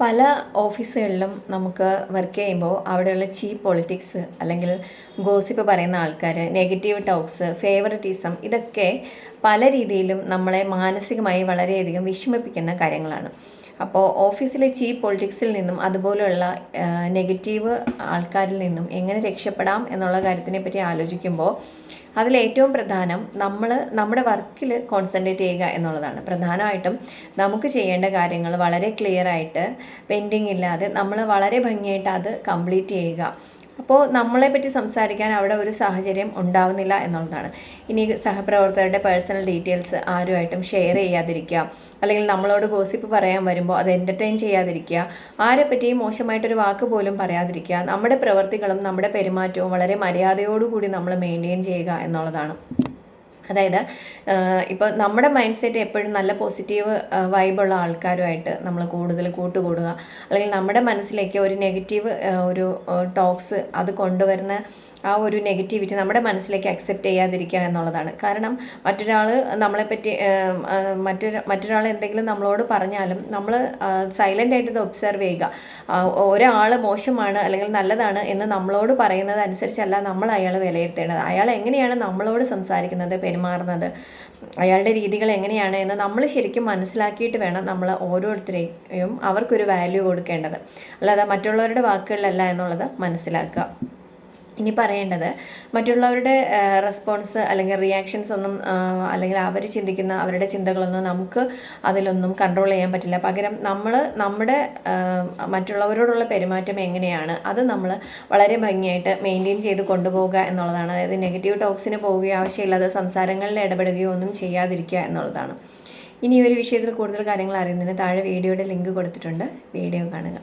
പല ഓഫീസുകളിലും നമുക്ക് വർക്ക് ചെയ്യുമ്പോൾ അവിടെയുള്ള ചീപ്പ് പൊളിറ്റിക്സ് അല്ലെങ്കിൽ ഗോസിപ്പ് പറയുന്ന ആൾക്കാർ നെഗറ്റീവ് ടോക്സ് ഫേവററ്റിസം ഇതൊക്കെ പല രീതിയിലും നമ്മളെ മാനസികമായി വളരെയധികം വിഷമിപ്പിക്കുന്ന കാര്യങ്ങളാണ്. അപ്പോൾ ഓഫീസിലെ ചീപ്പ് പൊളിറ്റിക്സിൽ നിന്നും അതുപോലെയുള്ള നെഗറ്റീവ് ആൾക്കാരിൽ നിന്നും എങ്ങനെ രക്ഷപ്പെടാം എന്നുള്ള കാര്യത്തിനെ പറ്റി ആലോചിക്കുമ്പോൾ അതിലേറ്റവും പ്രധാനം നമ്മൾ നമ്മുടെ വർക്കിൽ കോൺസെൻട്രേറ്റ് ചെയ്യുക എന്നുള്ളതാണ്. പ്രധാനമായിട്ടും നമുക്ക് ചെയ്യേണ്ട കാര്യങ്ങൾ വളരെ ക്ലിയർ ആയിട്ട് പെൻഡിങ് ഇല്ലാതെ നമ്മൾ വളരെ ഭംഗിയായിട്ട് അത് കംപ്ലീറ്റ് ചെയ്യുക. അപ്പോൾ നമ്മളെപ്പറ്റി സംസാരിക്കാൻ അവിടെ ഒരു സാഹചര്യം ഉണ്ടാവുന്നില്ല എന്നുള്ളതാണ്. ഇനി സഹപ്രവർത്തകരുടെ പേഴ്സണൽ ഡീറ്റെയിൽസ് ആരുമായിട്ടും ഷെയർ ചെയ്യാതിരിക്കുക. അല്ലെങ്കിൽ നമ്മളോട് ഗോസിപ്പ് പറയാൻ വരുമ്പോൾ അത് എന്റർടൈൻ ചെയ്യാതിരിക്കുക. ആരെപ്പറ്റിയും മോശമായിട്ടൊരു വാക്ക് പോലും പറയാതിരിക്കുക. നമ്മുടെ പ്രവൃത്തികളും നമ്മുടെ പെരുമാറ്റവും വളരെ മര്യാദയോടുകൂടി നമ്മൾ മെയിന്റെയിൻ ചെയ്യുക എന്നുള്ളതാണ്. അതായത് ഇപ്പോൾ നമ്മുടെ മൈൻഡ് സെറ്റ് എപ്പോഴും നല്ല പോസിറ്റീവ് വൈബുള്ള ആൾക്കാരുമായിട്ട് നമ്മൾ കൂടുതൽ കൂട്ടുകൂടുക. അല്ലെങ്കിൽ നമ്മുടെ മനസ്സിലേക്ക് ഒരു നെഗറ്റീവ് ഒരു ടോക്സ് അത് കൊണ്ടുവരുന്ന ആ ഒരു നെഗറ്റിവിറ്റി നമ്മുടെ മനസ്സിലേക്ക് അക്സെപ്റ്റ് ചെയ്യാതിരിക്കുക എന്നുള്ളതാണ്. കാരണം മറ്റൊരാൾ നമ്മളെപ്പറ്റി മറ്റൊരു മറ്റൊരാൾ എന്തെങ്കിലും നമ്മളോട് പറഞ്ഞാലും നമ്മൾ സൈലന്റ് ആയിട്ട് ഇത് ഒബ്സർവ് ചെയ്യുക. ഒരാൾ മോശമാണ് അല്ലെങ്കിൽ നല്ലതാണ് എന്ന് നമ്മളോട് പറയുന്നത് അനുസരിച്ചല്ല നമ്മൾ അയാൾ വിലയിരുത്തേണ്ടത്. അയാൾ എങ്ങനെയാണ് നമ്മളോട് സംസാരിക്കുന്നത്? പെരുമാറുന്നത്. അയാളുടെ രീതികൾ എങ്ങനെയാണ് എന്ന് നമ്മൾ ശരിക്കും മനസ്സിലാക്കിയിട്ട് വേണം നമ്മൾ ഓരോരുത്തരെയും അവർക്കൊരു വാല്യൂ കൊടുക്കേണ്ടത്. അല്ലാതെ മറ്റുള്ളവരുടെ വാക്കുകളിലല്ല എന്നുള്ളത് മനസ്സിലാക്കുക. ഇനി പറയേണ്ടത് മറ്റുള്ളവരുടെ റെസ്പോൺസ് അല്ലെങ്കിൽ റിയാക്ഷൻസ് ഒന്നും അല്ലെങ്കിൽ അവർ ചിന്തിക്കുന്ന അവരുടെ ചിന്തകളൊന്നും നമുക്ക് അതിലൊന്നും കൺട്രോൾ ചെയ്യാൻ പറ്റില്ല. പകരം നമ്മൾ നമ്മുടെ മറ്റുള്ളവരോടുള്ള പെരുമാറ്റം എങ്ങനെയാണ് അത് നമ്മൾ വളരെ ഭംഗിയായിട്ട് മെയിന്റെയിൻ ചെയ്ത് കൊണ്ടുപോകുക എന്നുള്ളതാണ്. അതായത് നെഗറ്റീവ് ടോക്സിന് പോവുകയോ ആവശ്യമില്ലാതെ സംസാരങ്ങളിൽ ഇടപെടുകയോ ഒന്നും ചെയ്യാതിരിക്കുക എന്നുള്ളതാണ്. ഇനി ഒരു വിഷയത്തിൽ കൂടുതൽ കാര്യങ്ങൾ അറിയുന്നതിന് താഴെ വീഡിയോയുടെ ലിങ്ക് കൊടുത്തിട്ടുണ്ട്. വീഡിയോ കാണുക.